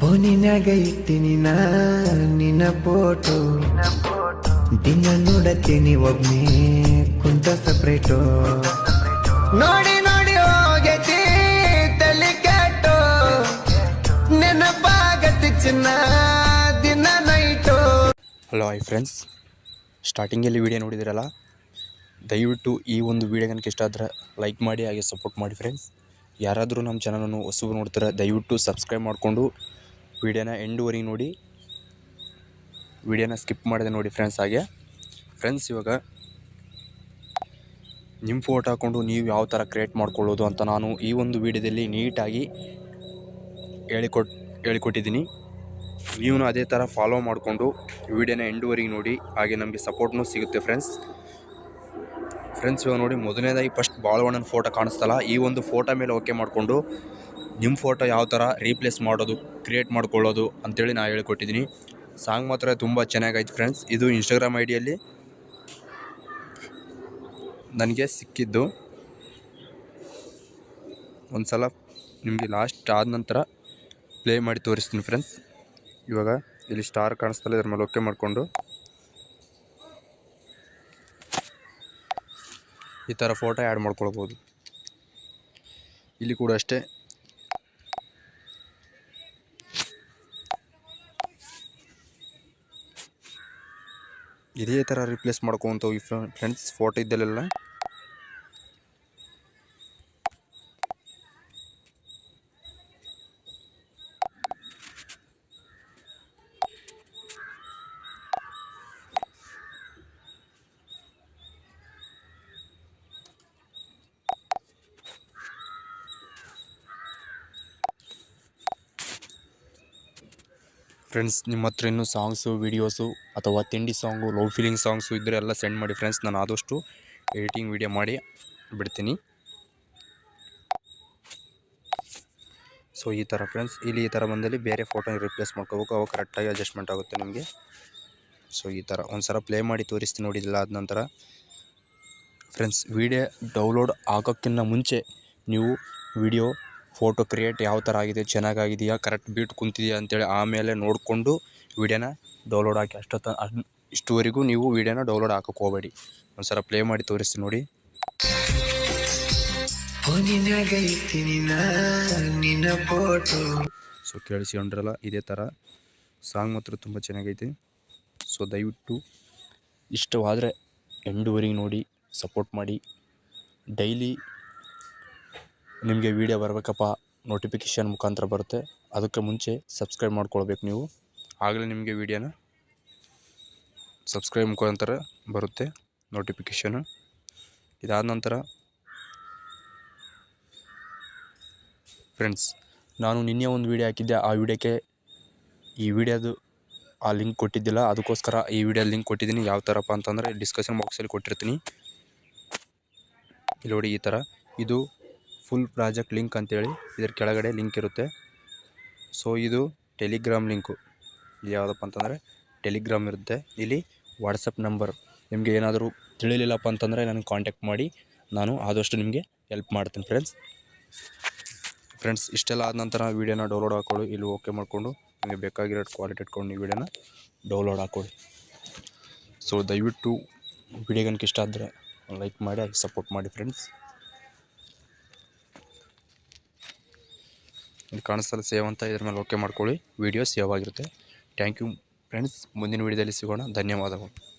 ಫೋನಿನಾಗ ಇಟ್ಟಿನಿ ನಿನ್ನ ಫೋಟೋ ದಿನ ನೋಡತ್ತೀನಿ ಒಮ್ಮೆ ಕುಂತ ಸಪ್ರೇಟು ನೋಡಿ ನೋಡಿ ಹೋಗೈತಿ ತಲೆ ಕೆಟ್ಟು. ನೆನಪಾಗತ್ತೆ ಚಿನ್ನ ದಿನ ನೈಟು ಹಲೋ ಐ ಫ್ರೆಂಡ್ಸ್ ಸ್ಟಾರ್ಟಿಂಗಲ್ಲಿ ವಿಡಿಯೋ ನೋಡಿದಿರಲ್ಲ? ದಯವಿಟ್ಟು ಈ ಒಂದು ವಿಡಿಯೋ ನನಗೆ ಇಷ್ಟ ಆದರೆ ಲೈಕ್ ಮಾಡಿ, ಹಾಗೆ ಸಪೋರ್ಟ್ ಮಾಡಿ ಫ್ರೆಂಡ್ಸ್ ಯಾರಾದರೂ ನಮ್ಮ ಚಾನಲನ್ನು ಹೊಸಬರು ನೋಡ್ತಾರೆ ದಯವಿಟ್ಟು ಸಬ್ಸ್ಕ್ರೈಬ್ ಮಾಡಿಕೊಂಡು ವಿಡಿಯೋನ ಎಂಡುವರೆಗೆ ನೋಡಿ. ವಿಡಿಯೋನ ಸ್ಕಿಪ್ ಮಾಡಿದೆ ನೋಡಿ ಫ್ರೆಂಡ್ಸ್ ಹಾಗೆ. ಫ್ರೆಂಡ್ಸ್ ಇವಾಗ ನಿಮ್ಮ ಫೋಟೋ ಹಾಕ್ಕೊಂಡು ನೀವು ಯಾವ ಥರ ಕ್ರಿಯೇಟ್ ಮಾಡ್ಕೊಳ್ಳೋದು ಅಂತ ನಾನು ಈ ಒಂದು ವಿಡಿಯೋದಲ್ಲಿ ನೀಟಾಗಿ ಹೇಳಿಕೊಟ್, ಹೇಳಿಕೊಟ್ಟಿದ್ದೀನಿ. ನೀವು ಅದೇ ಥರ ಫಾಲೋ ಮಾಡಿಕೊಂಡು ವಿಡಿಯೋನ ಎಂಡುವರೆಗೆ ನೋಡಿ, ಹಾಗೆ ನಮಗೆ ಸಪೋರ್ಟ್ನೂ ಸಿಗುತ್ತೆ ಫ್ರೆಂಡ್ಸ್ ಫ್ರೆಂಡ್ಸ್ ಇವಾಗ ನೋಡಿ, ಮೊದಲನೇದಾಗಿ ಫಸ್ಟ್ ಬಾಳವಣ್ಣನ ಫೋಟೋ ಕಾಣಿಸ್ತಲ್ಲ, ಈ ಒಂದು ಫೋಟೋ ಮೇಲೆ ಓಕೆ ಮಾಡಿಕೊಂಡು ನಿಮ್ಮ ಫೋಟೋ ಯಾವ ಥರ ರೀಪ್ಲೇಸ್ ಮಾಡೋದು, ಕ್ರಿಯೇಟ್ ಮಾಡ್ಕೊಳ್ಳೋದು ಅಂತೇಳಿ ನಾನು ಹೇಳ್ಕೊಟ್ಟಿದ್ದೀನಿ. ಸಾಂಗ್ ಮಾತ್ರ ತುಂಬ ಚೆನ್ನಾಗಾಯ್ತು ಫ್ರೆಂಡ್ಸ್. ಇದು ಇನ್ಸ್ಟಾಗ್ರಾಮ್ ಐ ಡಿಯಲ್ಲಿ ನನಗೆ ಸಿಕ್ಕಿದ್ದು. ಒಂದು ಸಲ ನಿಮಗೆ ಲಾಸ್ಟ್ ಆದ ನಂತರ ಪ್ಲೇ ಮಾಡಿ ತೋರಿಸ್ತೀನಿ ಫ್ರೆಂಡ್ಸ್. ಇವಾಗ ಇಲ್ಲಿ ಸ್ಟಾರ್ ಕಾಣಿಸ್ತಲ್ಲ ಇದ್ರ ಮೇಲೆ ಓಕೆ ಮಾಡಿಕೊಂಡು. ಈ ಥರ ಫೋಟೋ ಆ್ಯಡ್ ಮಾಡ್ಕೊಳ್ಬೋದು. ಇಲ್ಲಿ ಕೂಡ ಅಷ್ಟೇ ಇದೇ ಥರ ರಿಪ್ಲೇಸ್ ಮಾಡ್ಕೊತ ಹೋಗಿ ಫ್ರೆಂಡ್ಸ್ ಫೋಟೋ ಇದ್ದಲ್ಲೆಲ್ಲ ಫ್ರೆಂಡ್ಸ್ ನಿಮ್ಮ ಹತ್ರ ಇನ್ನೂ ಸಾಂಗ್ಸು ವೀಡಿಯೋಸು ಅಥವಾ ತಿಂಡಿ ಸಾಂಗು ಲವ್ ಫೀಲಿಂಗ್ ಸಾಂಗ್ಸು ಇದ್ದರೆ ಎಲ್ಲ ಸೆಂಡ್ ಮಾಡಿ. ಫ್ರೆಂಡ್ಸ್ ನಾನು ಆದಷ್ಟು ಎಡಿಟಿಂಗ್ ವೀಡಿಯೋ ಮಾಡಿ ಬಿಡ್ತೀನಿ. ಸೊ ಈ ಥರ ಫ್ರೆಂಡ್ಸ್ ಇಲ್ಲಿ ಈ ಥರ ಬಂದಲ್ಲಿ ಬೇರೆ ಫೋಟೋ ರಿಪ್ಲೇಸ್ ಮಾಡ್ಕೋಬೇಕು. ಅವಾಗ ಕರೆಕ್ಟಾಗಿ ಅಡ್ಜಸ್ಟ್ಮೆಂಟ್ ಆಗುತ್ತೆ ನಿಮಗೆ. ಸೊ ಈ ಥರ ಒಂದು ಸಲ ಪ್ಲೇ ಮಾಡಿ ತೋರಿಸ್ತೀನಿ ನೋಡಿದಿಲ್ಲ ಆದ ನಂತರ. ಫ್ರೆಂಡ್ಸ್ ವಿಡಿಯೋ ಡೌನ್ಲೋಡ್ ಆಗೋಕ್ಕಿಂತ ಮುಂಚೆ ನೀವು ವಿಡಿಯೋ ಫೋಟೋ ಕ್ರಿಯೇಟ್ ಯಾವ ಥರ ಆಗಿದೆ, ಚೆನ್ನಾಗಾಗಿದೆಯಾ ಕರೆಕ್ಟ್ ಬೀಟ್ ಕುಂತಿದೆಯಾ ಅಂತೇಳಿ ಆಮೇಲೆ ನೋಡಿಕೊಂಡು ವಿಡಿಯೋನ ಡೌನ್ಲೋಡ್ ಹಾಕಿ ಅಷ್ಟೊತ್ತ ಇಷ್ಟುವರೆಗೂ ನೀವು ವಿಡಿಯೋನ ಡೌನ್ಲೋಡ್ ಹಾಕೋಕೆ ಹೋಗಬೇಡಿ. ಒಂದು ಸಲ ಪ್ಲೇ ಮಾಡಿ ತೋರಿಸ್ತೀನಿ ನೋಡಿ. ಸೊ ಕೇಳಿಸ್ಕೊಂಡ್ರಲ್ಲ, ಇದೇ ಥರ ಸಾಂಗ್ ಮಾತ್ರ ತುಂಬ ಚೆನ್ನಾಗೈತೆ. ಸೊ ದಯವಿಟ್ಟು ಇಷ್ಟವಾದರೆ ಎಂಡುವರೆಗೆ ನೋಡಿ ಸಪೋರ್ಟ್ ಮಾಡಿ. ಡೈಲಿ ನಿಮಗೆ ವಿಡಿಯೋ ಬರಬೇಕಪ್ಪ ನೋಟಿಫಿಕೇಷನ್ ಮುಖಾಂತರ ಬರುತ್ತೆ. ಅದಕ್ಕೆ ಮುಂಚೆ ಸಬ್ಸ್ಕ್ರೈಬ್ ಮಾಡ್ಕೊಳ್ಬೇಕು ನೀವು. ಆಗಲೇ ನಿಮಗೆ ವಿಡಿಯೋನ ಸಬ್ಸ್ಕ್ರೈಬ್ ಮುಖಾಂತರ ಬರುತ್ತೆ ನೋಟಿಫಿಕೇಷನು ಇದಾದ ನಂತರ ಫ್ರೆಂಡ್ಸ್ ನಾನು ನಿನ್ನೆ ಒಂದು ವೀಡಿಯೋ ಹಾಕಿದ್ದೆ. ಆ ವಿಡಿಯೋಕ್ಕೆ ಈ ವಿಡಿಯೋದು ಆ ಲಿಂಕ್ ಕೊಟ್ಟಿದ್ದಿಲ್ಲ. ಅದಕ್ಕೋಸ್ಕರ ಈ ವಿಡಿಯೋ ಲಿಂಕ್ ಕೊಟ್ಟಿದ್ದೀನಿ. ಯಾವ ಥರಪ್ಪ ಅಂತಂದರೆ ಡಿಸ್ಕಷನ್ ಬಾಕ್ಸಲ್ಲಿ ಕೊಟ್ಟಿರ್ತೀನಿ. ಇಲ್ಲಿ ನೋಡಿ ಈ ಥರ ಇದು ಫುಲ್ ಪ್ರಾಜೆಕ್ಟ್ ಲಿಂಕ್ ಅಂತೇಳಿ ಇದ್ರ ಕೆಳಗಡೆ ಲಿಂಕ್ ಇರುತ್ತೆ. ಸೊ ಇದು ಟೆಲಿಗ್ರಾಮ್ ಲಿಂಕು ಇದು ಯಾವುದಪ್ಪ ಅಂತಂದರೆ ಟೆಲಿಗ್ರಾಮ್ ಇರುತ್ತೆ. ಇಲ್ಲಿ ವಾಟ್ಸಪ್ ನಂಬರ್ ನಿಮಗೆ ಏನಾದರೂ ತಿಳಿಲಿಲ್ಲಪ್ಪ ಅಂತಂದರೆ ನನಗೆ ಕಾಂಟ್ಯಾಕ್ಟ್ ಮಾಡಿ. ನಾನು ಆದಷ್ಟು ನಿಮಗೆ ಹೆಲ್ಪ್ ಮಾಡ್ತೀನಿ ಫ್ರೆಂಡ್ಸ್ ಫ್ರೆಂಡ್ಸ್ ಇಷ್ಟೆಲ್ಲ ಆದ ನಂತರ ವೀಡಿಯೋನ ಡೌನ್ಲೋಡ್ ಹಾಕೊಳ್ಳಿ. ಇಲ್ಲಿ ಓಕೆ ಮಾಡಿಕೊಂಡು ನಿಮಗೆ ಬೇಕಾಗಿರೋ ಕ್ವಾಲಿಟಿ ಇಟ್ಕೊಂಡು ನೀವು ವೀಡಿಯೋನ ಡೌನ್ಲೋಡ್ ಹಾಕೊಳ್ಳಿ. ಸೊ ದಯವಿಟ್ಟು ವಿಡಿಯೋ ಕనుక ಇಷ್ಟ ಆದರೆ ಲೈಕ್ ಮಾಡಿ ಸಪೋರ್ಟ್ ಮಾಡಿ ಫ್ರೆಂಡ್ಸ್ ಇಲ್ಲಿ ಕಾಣಿಸ್ತಲ್ಲ ಸೇವ್ ಅಂತ ಇದ್ರ ಮೇಲೆ ಓಕೆ ಮಾಡ್ಕೊಳ್ಳಿ. ವಿಡಿಯೋ ಸೇವ್ ಆಗಿರುತ್ತೆ. ಥ್ಯಾಂಕ್ ಯು ಫ್ರೆಂಡ್ಸ್ ಮುಂದಿನ ವಿಡಿಯೋದಲ್ಲಿ ಸಿಗೋಣ. ಧನ್ಯವಾದಗಳು.